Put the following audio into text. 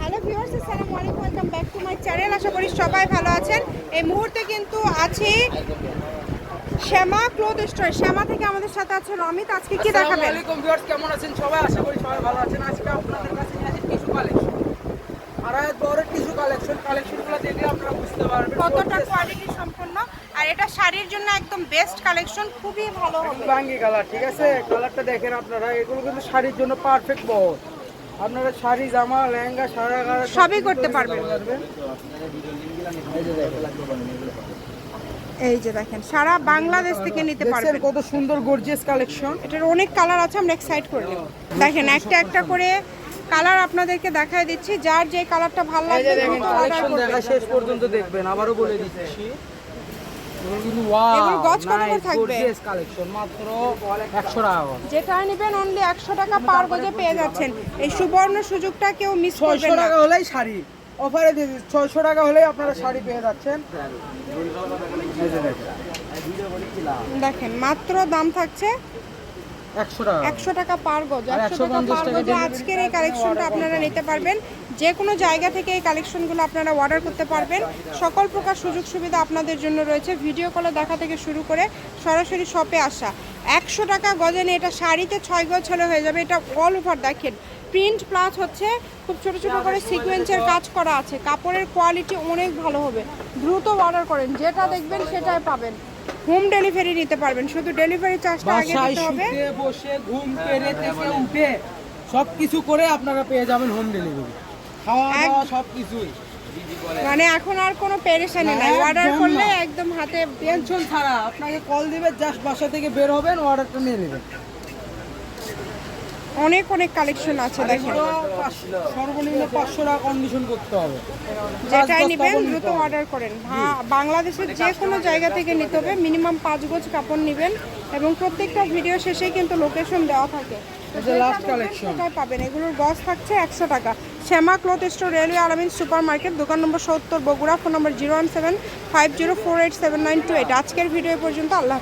Hello viewers আসসালামু আলাইকুম welcome back to my channel আশা করি সবাই ভালো আছেন। এই মুহূর্তে কিন্তু আছি শ্যামা ক্লোথ স্টোর শ্যামা থেকে আমাদের সাথে আছে রমিত। আজকে কি দেখাবেন? আসসালামু ভিউয়ার্স কেমন আছেন সবাই? আশা করি সবাই ভালো আছেন। আজকে আপনাদের কাছে নিয়ে আসি টিস্যু কালেকশন আড়াই বড় টিস্যু কালেকশন কালেকশনগুলো দেখলে আপনারা বুঝতে পারবেন। কতটা কোয়ালিটি সম্পন্ন। আর এটা শাড়ির জন্য একদম বেস্ট কালেকশন খুবই ভালো হবে। বাঙ্গি কালার ঠিক আছে? কালারটা দেখেন আপনারা। এগুলো কিন্তু শাড়ির জন্য পারফেক্ট বহর আপনারা শাড়ি জামা লেহেঙ্গা সারা গাড়া সবই করতে পারবেন। এই যে দেখেন। সারা বাংলাদেশ থেকে নিতে পারবেন। কত সুন্দর গর্জিয়াস কালেকশন এটার অনেক কালার আছে আমরা এক্সাইট করে নেব। দেখেন একটা একটা করে কালার আপনাদেরকে দেখায় দিচ্ছি। যার যে কালারটা ভালো লাগবে দেখেন কালেকশন দেখা শেষ পর্যন্ত দেখবেন আবারও বলে দিচ্ছি। কিন্তু গজ কত করে থাকবে? gorgeous collection, মাত্র 100 টাকা। যেটা নেবেন অনলি একশো টাকা পার গজে পেয়ে যাচ্ছেন। এই সুবর্ণ সুযোগটা কেউ মিস করবেন 600 টাকা হলেই শাড়ি। অফারে দিয়ে 600 টাকা হলেই আপনারা শাড়ি পেয়ে যাচ্ছেন। দেখেন মাত্র দাম থাকছে 100 টাকা। একশো টাকা পার গজ একশো টাকা পার টাকা আজকের এই কালেকশনটা আপনারা নিতে পারবেন। যে কোনো জায়গা থেকে এই কালেকশনগুলো আপনারা অর্ডার করতে পারবেন। সকল প্রকার সুযোগ সুবিধা আপনাদের জন্য রয়েছে। ভিডিও কলে দেখা থেকে শুরু করে সরাসরি শপে আসা। একশো টাকা গজে নিয়ে এটা শাড়িতে ছয় গজ হলে হয়ে যাবে। এটা অল ওভার দেখেন। প্রিন্ট প্লাস হচ্ছে খুব ছোট ছোট করে সিকোয়েন্সের কাজ করা আছে। কাপড়ের কোয়ালিটি অনেক ভালো হবে। দ্রুত অর্ডার করেন। যেটা দেখবেন সেটাই পাবেন। হোম ডেলিভারি নিতে পারবেন। শুধু ডেলিভারি চার্জটা আগে দিতে হবে। বসে ঘুম পেরে থেকে উঠে সবকিছু করে আপনারা পেয়ে যাবেন হোম ডেলিভারি খাওয়া দাওয়া সবকিছুই। মানে এখন আর কোনো পেরেশানি নাই। অর্ডার করলে একদম হাতে টেনশন ছাড়া আপনাকে কল দিবে জাস্ট বাসা থেকে বের হবেন অর্ডারটা নিয়ে নেবেন। অনেক অনেক কালেকশন আছে দেখেন। সর্বনিম্ন পাঁচশো টাকা কন্ডিশন করতে হবে। যেটাই নেবেন দ্রুত অর্ডার করেন। বাংলাদেশের যে কোনো জায়গা থেকে নিতে হবে। মিনিমাম পাঁচ গোজ কাপড় নেবেন এবং প্রত্যেকটা ভিডিও শেষেই কিন্তু লোকেশন দেওয়া থাকে। তো এই যে যেটা last দেখবেন পাবেন? এগুলোর গজ থাকছে একশো টাকা। Shyama cloth store railway Alamin super market দোকান নম্বর সত্তর Bogura phone number zero one seven five zero four eight seven nine two eight. আজকের ভিডিও পর্যন্ত আল্লাহ।